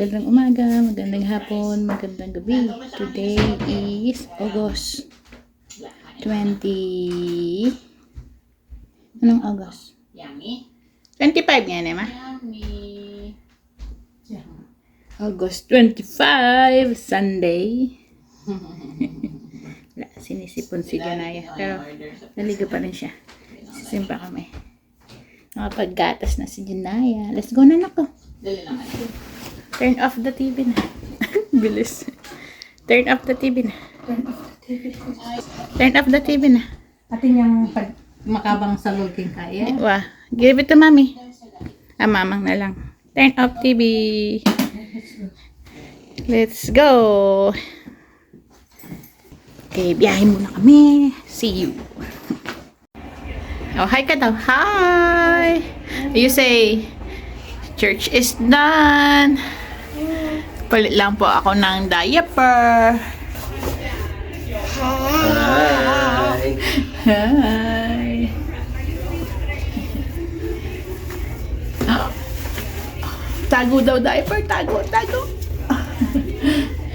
Magandang umaga, magandang hapon, magandang gabi. Today is August 20... Anong August? Yummy. 25 nga naman. August 25, Sunday. Wala, sinisipon si Janaya. Pero naligo pa rin siya. Sisimpa kami. Nakapaggatas na si Janaya. Let's go na nako. Dali lang. Turn off the TV na. Bilis. Turn off the TV na. Turn off the TV na. Atin yung pag makabang sa looking kaya. Wah, give it to mommy. Ah, mamang na lang. Turn off TV. Let's go. Okay, biyahe muna kami. See you. Oh, hi ka daw. Hi. You say, church is done. Palit lang po ako ng diaper. Hi. Tago daw diaper. Tago, tago.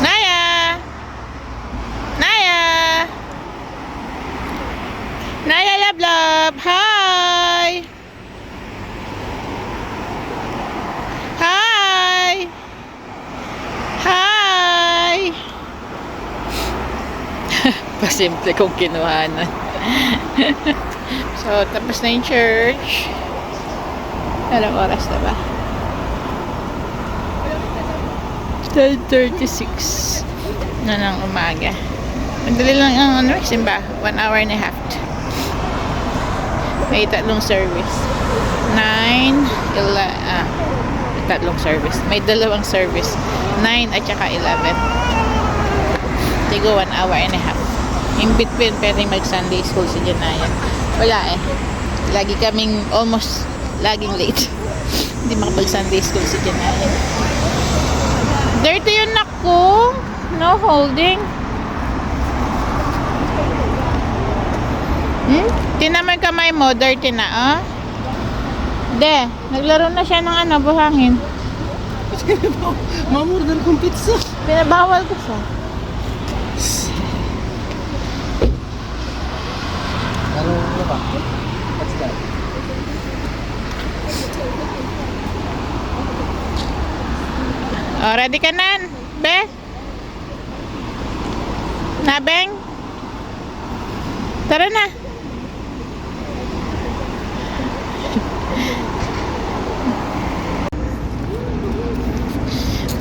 Naya! Naya! Naya love love! Hi! Hi! Hi! Pasimple kong kinuhanan. so, tapos na yung church. Anong oras na ba? 12.36 na ng umaga. Madali lang ang ano, simba. One hour and a half. May tatlong service. 9, ila, ah, tatlong service. May dalawang service. 9 at saka 11. Tigo one hour and a half. In between, pwedeng mag-Sunday school si Janaya. Wala eh. Lagi kaming almost laging late. Hindi makapag-Sunday school si Janaya. Dirty yun ako. No holding. Hmm? Tinaman kamay mo, dirty na, ah? De, naglaro na siya ng ano, buhangin. Mamurdan kong pizza. Pinabawal ko siya. Ano ano ba? What's that? Oh, ready ka na, Be? Nabeng? Tara na.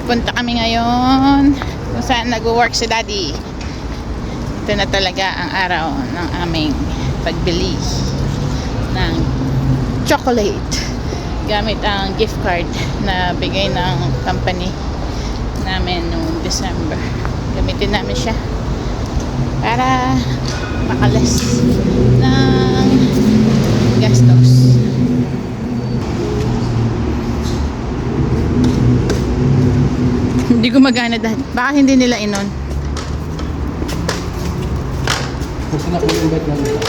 Punta kami ngayon kung saan nag-work si Daddy. Ito na talaga ang araw ng aming pagbili ng chocolate gamit ang gift card na bigay ng company namin noong December. Gamitin namin siya para makalas ng gastos. Hindi gumagana dahil. Baka hindi nila inon. Gusto na ko yung lang dito.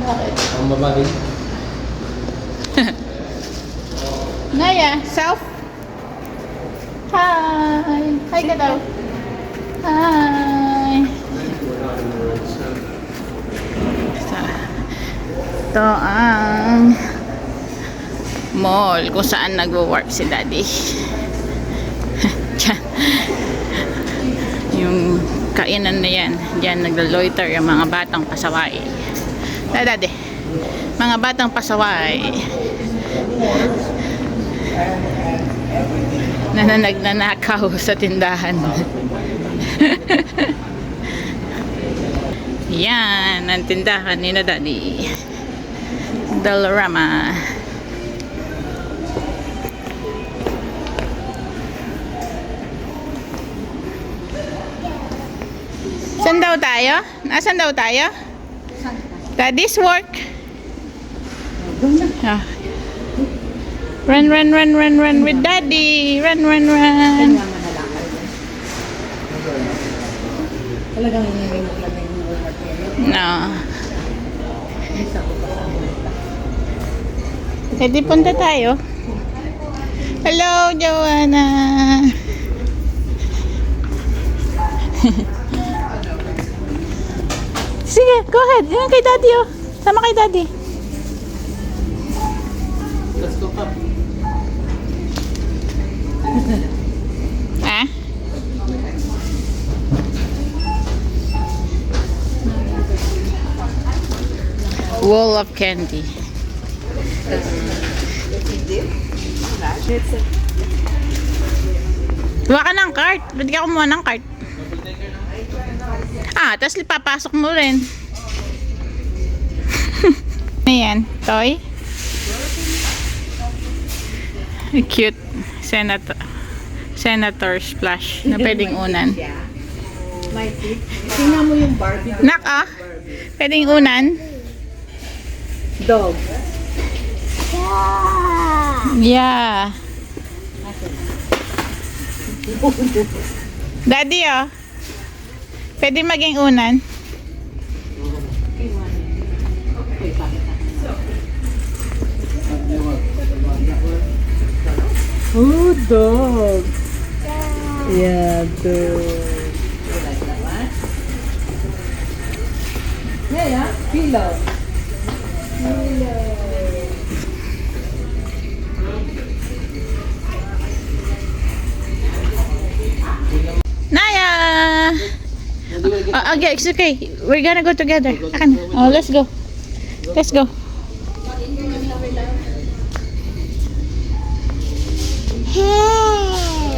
Bakit? Ang babae. Naya, self. Hi. Ka daw. Hi. Sa, ito ang mall kung saan nagwo-work si daddy. Yung kainan na yan. Diyan naglo-loiter yung mga batang pasaway. Da, daddy. Mga batang pasaway. Na nagnanakaw sa tindahan. Yan, ang tindahan ni na daddy. Dolorama. Saan daw tayo? Nasaan daw tayo? Daddy's work. Ah. Run, run, run, run, run with daddy. Run, run, run. Talagang hindi mo talaga yung. No. Pwede punta tayo. Hello, Joanna. Sige, go ahead. Yan kay daddy, oh. Sama kay daddy. Let's go up. Ah? Wall of candy. Kuha ka ng cart. Ba't ka kumuha ng cart? Ah, tapos papasok mo rin. Ayan, toy. Cute. Senator. Senator splash na pwedeng unan. Tip. Tingnan mo yung Barbie Nak ah. Pwedeng unan. dog. Yeah. Daddy oh. Pwede maging unan. Oh, dog. Yeah, dog. Yeah, yeah. Pillow. Naya! Uh, okay, it's okay. We're gonna go together. Oh, let's go. Let's go.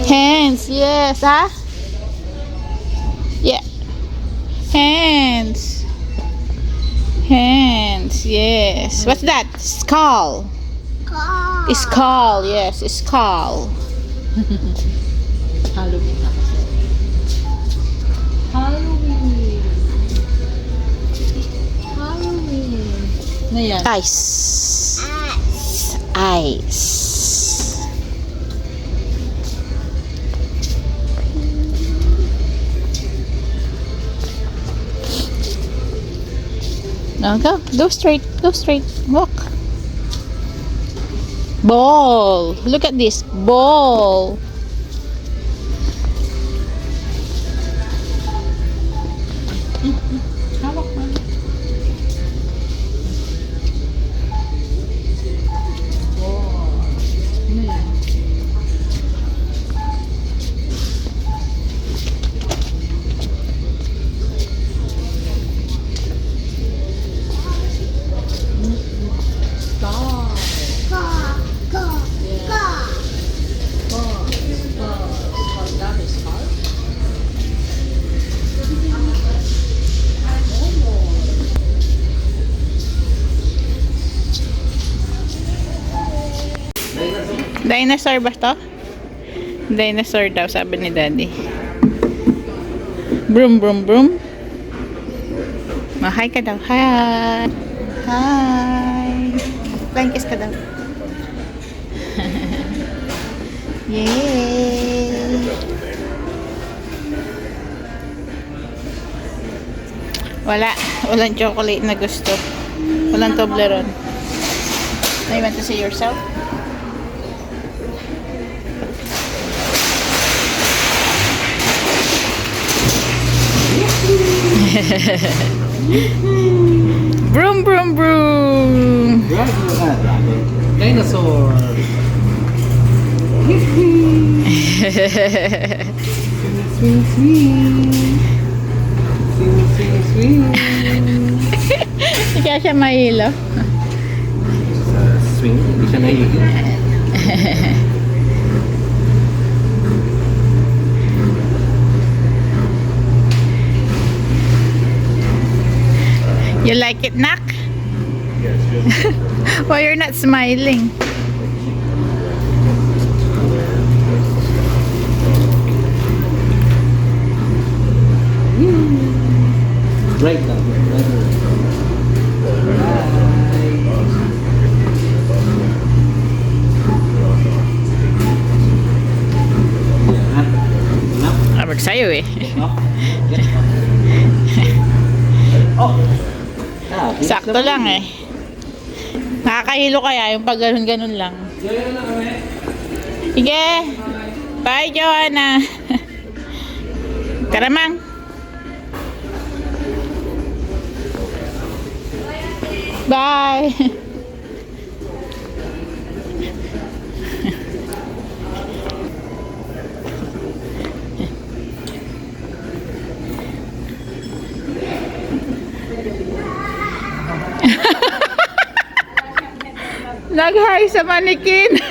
Hands, yes, ah? Yeah. Hands. Hands, yes. What's that? Skull. Skull, Skull, yes, skull. Halloween na. Halloween. Halloween. Na yan. Ice. Ice. Now go. Go straight. Go straight. Walk. Ball. Look at this. Ball. Dinosaur ba to? Dinosaur daw, sabi ni Daddy. Broom, broom, broom. Ma-hi ka daw. Hi! Hi! Flying kiss ka daw. Yay! Wala. Walang chocolate na gusto. Walang Toblerone. Now you want to see yourself? broom, broom, broom. Dinosaur. swing, swing. Swing, swing, swing. Hindi siya mahilo. Sa swing, hindi siya nahihigil. You like it, Nak? Why you're not smiling? Right now. Right now. Abag sa'yo eh. Oh. Sakto lang eh. Nakakahilo kaya yung pag ganun-ganun lang. Sige. Bye, Joanna. Tara, Mang. Bye. Nag-hi sa manikin.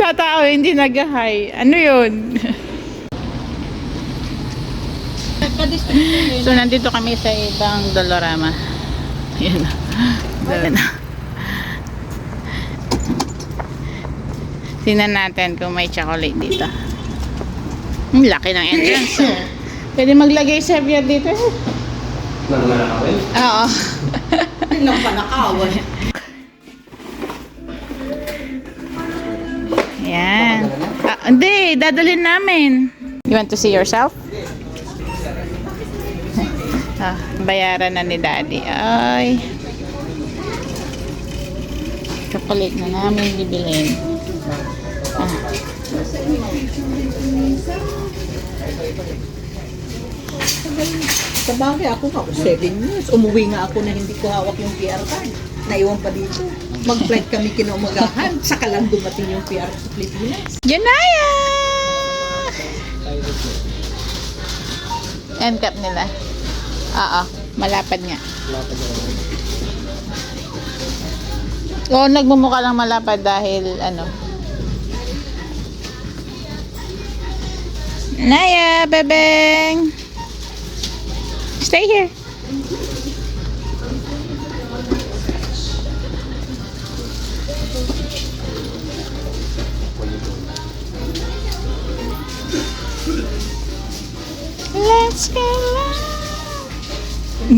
sa tao, hindi nag-hi. Ano yun? so, nandito kami sa ibang Dolorama. Yan na. Dala na. Tingnan natin kung may chocolate dito. Ang laki ng entrance. oh. Pwede maglagay sa beer dito. Nanganakawin? Oo. Nang panakawan. Hindi, dadalhin namin. You want to see yourself? ah, bayaran na ni daddy. Ay. Chocolate na namin bibilin. Ah. Sa bagay ako ako 7 years. Umuwi nga ako na hindi ko hawak yung PR card. Naiwan pa dito. Mag-flight kami kinaumagahan. Saka lang dumating yung PR sa Pilipinas. Janaya! End cap nila. Oo, malapad nga. Oo, nagmumukha lang malapad dahil ano. Naya, bebeng! Stay here. Let's go lang.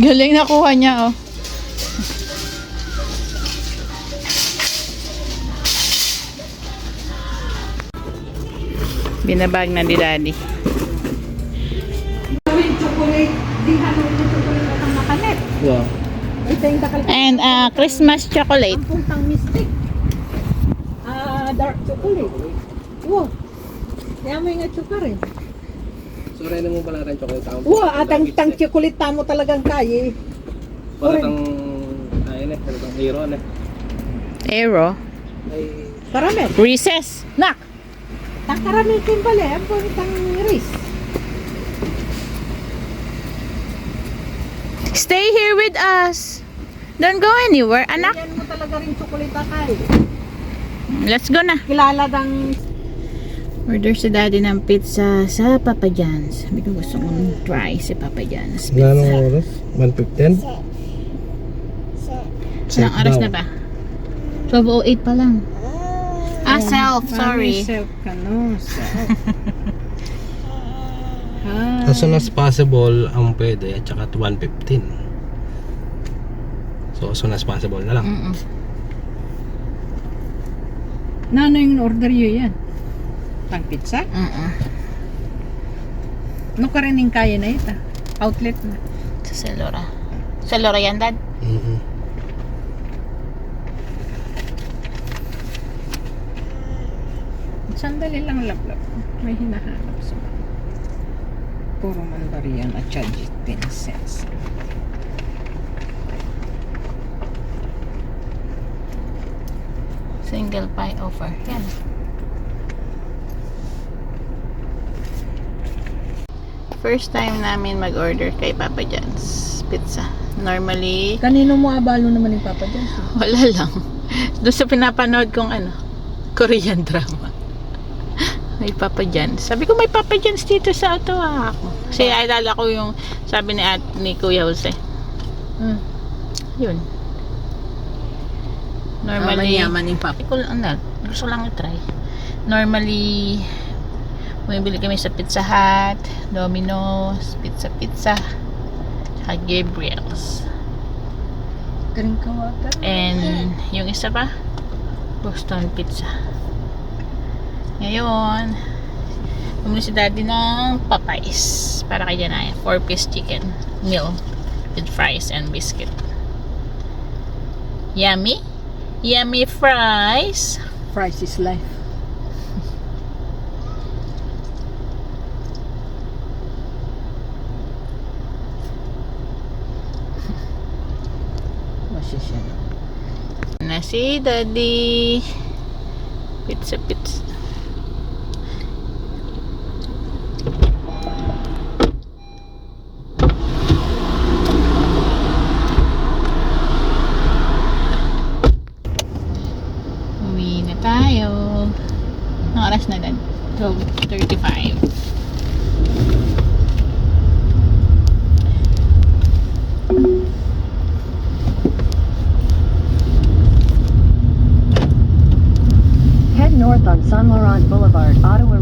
Galing nakuha niya, oh. Binabag na ni Daddy. kakal And uh, Christmas chocolate. ang mystic. Ah, dark chocolate. Wow. Kaya mo yung chocolate. So, rin mo pala rin chocolate ang Wow, at ang tang chocolate mo talagang kaya eh. Para tang, ayun eh, para tang hero eh. Aero. Ay, Karamel. Recess. Nak. Tang karamel din pala. Ang puntang rice. Stay here with us. Don't go anywhere, anak. Yan mo talaga rin chocolate kay. Let's go na. Kilala dang Order si daddy ng pizza sa Papa John's. Sabi ko gusto kong try si Papa John's Wala pizza. nang oras? 1.15? Anong oras na ba? 12.08 pa lang. Ah, self. Sorry. Self ka no. Self. ah, As soon as possible ang pwede at saka 1.15. So, as soon as possible na lang. Mm-mm. na ano yung order yun yan? Tang pizza? Mm-mm. Ano ka rin yung kaya na ito? Outlet na. Sa Selora. Selora yan, dad? Mhm. Sandali lang laplap. May hinahanap sa Puro mandarian at charge 10 cents. Single pie offer. Yan. First time namin mag-order kay Papa John's Pizza. Normally, Kanino mo abalo naman yung Papa John's? wala lang. Doon sa pinapanood kong ano, Korean drama. May Papa John's. Sabi ko, may Papa John's dito sa Ottawa ako. Kasi alala ko yung sabi ni, at, ni Kuya Jose. Hmm. Yun. Normally, Yaman yung Papa. Ano, gusto lang i-try. Normally, bumibili kami sa Pizza Hut, Domino's, Pizza Pizza, saka Gabriel's. And yung isa pa, Boston Pizza. Ngayon, bumili si daddy ng Popeyes para kay Janaya. 4-piece chicken meal with fries and biscuit. Yummy? Yummy fries! Price is life. Masisya. na si daddy. Pizza, pizza. Boulevard, Ottawa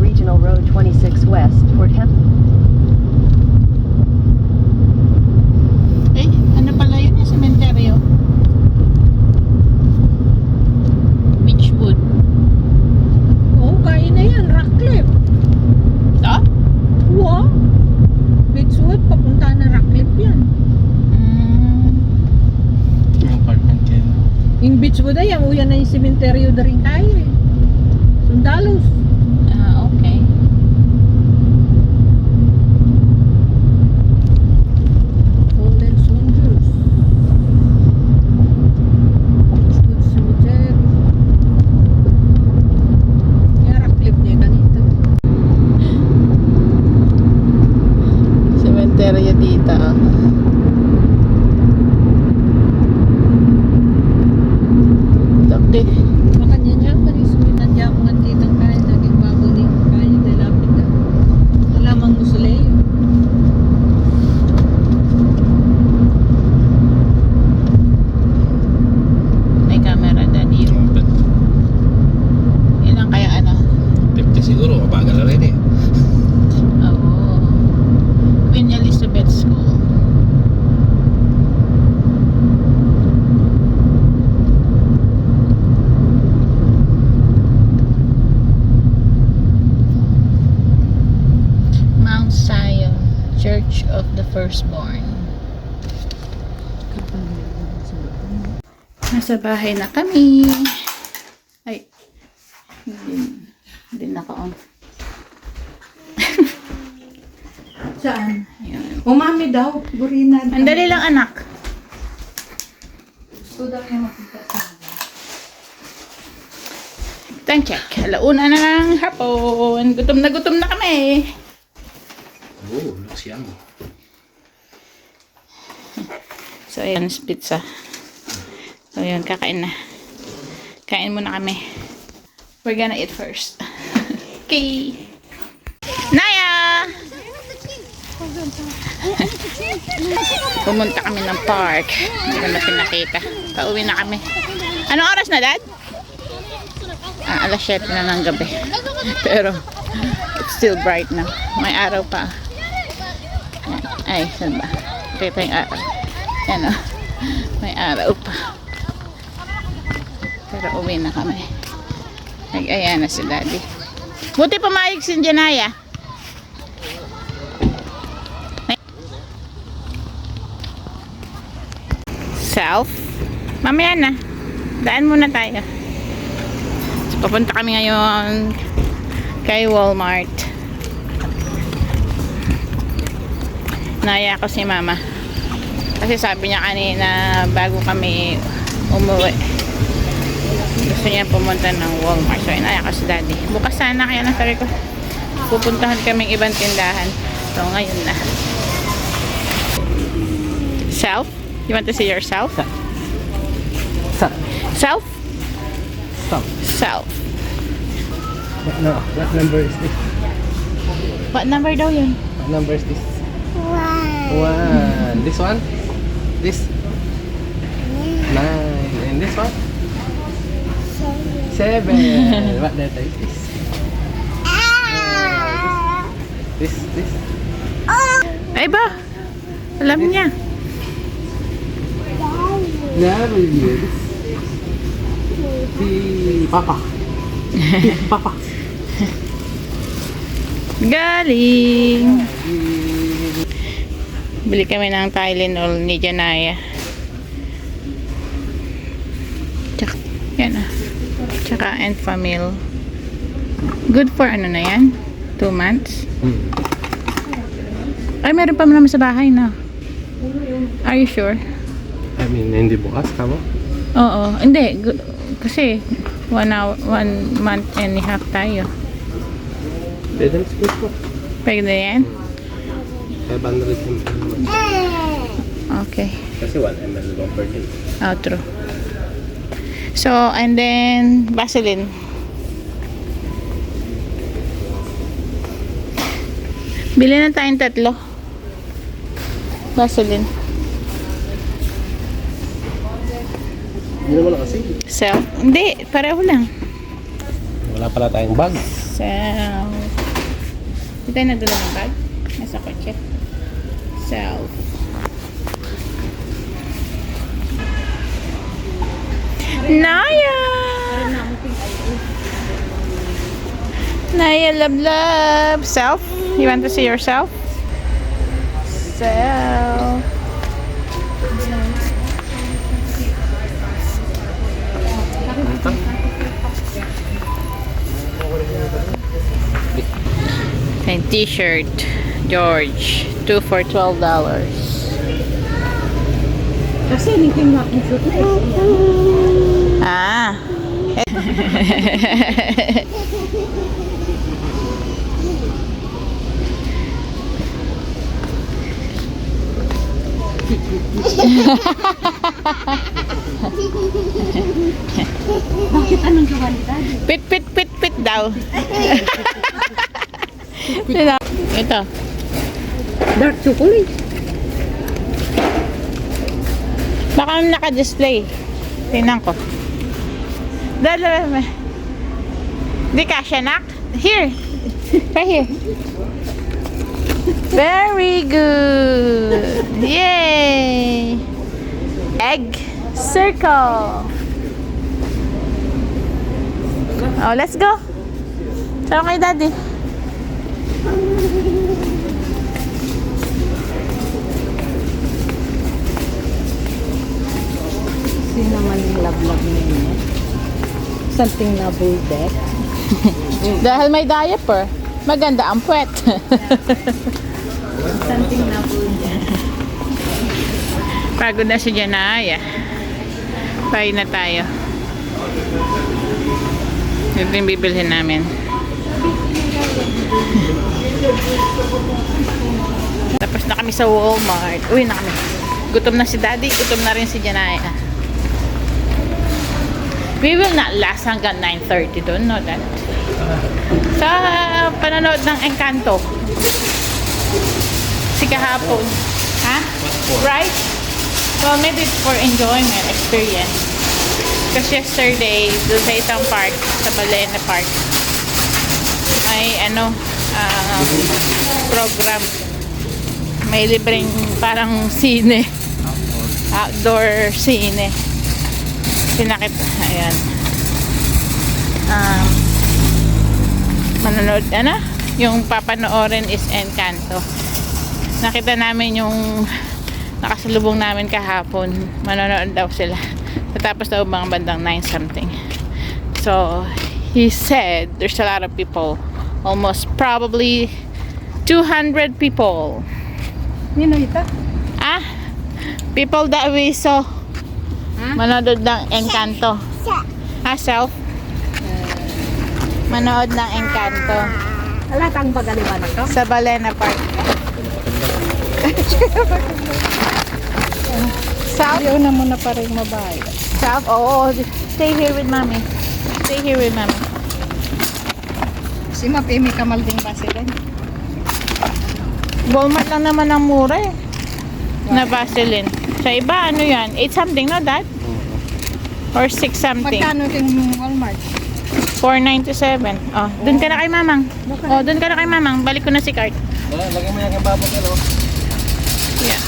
Firstborn. Nasa bahay na kami. Ay, hindi, hindi naka-on. Saan? Ayan. Umami daw. Burina. Ang dali lang anak. Gusto daw niya makita sa Time check. Alauna na ng hapon. Gutom na gutom na kami. Oh, looks yummy. So, ayan, pizza. So, ayan, kakain na. Kain muna kami. We're gonna eat first. okay. Naya! Pumunta kami ng park. Hindi ko na pinakita. Pauwi na kami. Anong oras na, Dad? Ah, alas 7 na ng gabi. Pero, it's still bright na. May araw pa. Ay, saan ba? Kita yung araw. Yan o. May araw pa. Pero uwi na kami. Nag-aya na si daddy. Buti pumayag si Janaya. Self. Mamaya na. Daan muna tayo. So, papunta kami ngayon kay Walmart. Naya ko si mama. Kasi sabi niya kanina bago kami umuwi. Gusto niya pumunta ng Walmart. So, inaya ko si daddy. Bukas sana kaya na sabi ko, pupuntahan kaming ibang tindahan. So, ngayon na. Self? You want to see yourself? Self? Self. What, no, what number is this? What number daw yun? What number is this? One. One. This one? This? Nine. And this one? Seven. what letter is this? This, this. Ay ba? Alam niya. W. This. Si Papa. Papa. Galing! Bili kami ng Tylenol ni Janaya. Tsaka, yan ah. Tsaka Enfamil. Good for ano na yan? Two months? Hmm. Ay, meron pa naman sa bahay na. Are you sure? I mean, hindi bukas, tama? Oo. Hindi. Kasi, one hour, one month and a half tayo. Pwede na siguro po. Pwede yan? 500 ml. Okay. Kasi 1 ml lang per day. Oh, true. So, and then, Vaseline. Bili na tayong tatlo. Vaseline. Hindi naman kasi. Self. Hindi, pareho lang. Wala pala tayong bag. Self. Hindi tayo nagdala ng bag? Nasa kotse. Self. Naya! Naya, love, love. Self? You want to see yourself? Self. And t-shirt. George. Two for $12. Kasi hindi nga ang shoot na eh. Ah. Bakit anong gawa ni Daddy? Pit, pit, pit, pit daw. Ito. Ito. Dark chocolate. Baka naka-display. Tingnan ko. Dala, Di kasya, nak? Here. Right here. Very good. Yay. Egg circle. Oh, let's go. Saan kay daddy? Sino naman yung love-love ninyo? Something na bulldog. Dahil may diaper, maganda ang puwet. Something na bulldog. Pagod na si Janaya. Pahay na tayo. Ito yung bibilhin namin. Tapos na kami sa Walmart. Uwi na kami. Gutom na si Daddy, gutom na rin si Janaya. We will not last hanggang 9.30 doon, no, Dad? Sa panonood ng Encanto. Si kahapon. Ha? Right? Well, maybe it's for enjoyment, experience. Kasi yesterday, doon sa isang park, sa Balena Park, may ano, um, program. May libreng parang sine. Outdoor sine. Pinakit, ayan. Um, manonood, ano? Yung papanoorin is Encanto. Nakita namin yung nakasalubong namin kahapon. Manonood daw sila. Natapos daw mga bandang 9 something. So, he said there's a lot of people. Almost probably 200 people. Nino ito? Ah, people that we saw. Manonood ng Encanto. Ha, self? Manood ng Encanto Alatang pagaliwan ako. sa Balena Park. Self? Ayaw na muna pa rin mabayad. Self? Oo. Stay here with mommy. Stay here with mommy. Si Mapimi Kamal din ba sila? Walmart lang naman ang mura eh. Na Vaseline. Sa iba, ano yan? 8 something, no, dad? Or 6 something? Magkano yung Walmart? 497. Oh, dun ka na kay mamang. Oh, dun ka na kay mamang. Balik ko na si Cart. Lagyan mo yan kay babot yan, oh. Yeah.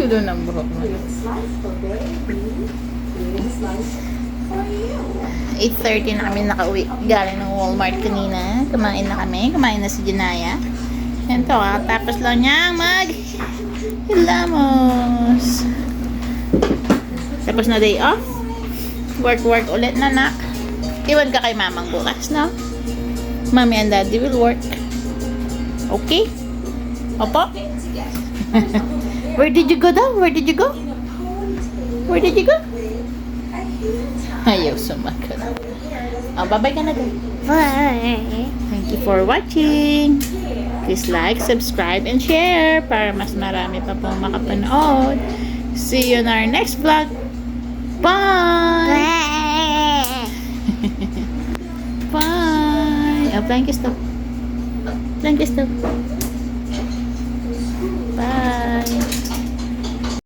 Tulo ng buhok mo. 8.30 na kami nakauwi. Galing ng Walmart kanina. Kumain na kami. Kumain na si Janaya. Yan to, tapos lang niyang mag hilamos. Tapos na day off. Work, work ulit na nak. Iwan ka kay mamang bukas, no? Mommy and daddy will work. Okay? Opo? Where did you go daw? Where did you go? Where did you go? Ayaw sumagot. Oh, bye-bye ka na daw. Bye! Thank you for watching. Please like, subscribe, and share para mas marami pa pong makapanood. See you in our next vlog. Bye! Bye! Oh, thank you, stop. Thank you, stop. Bye.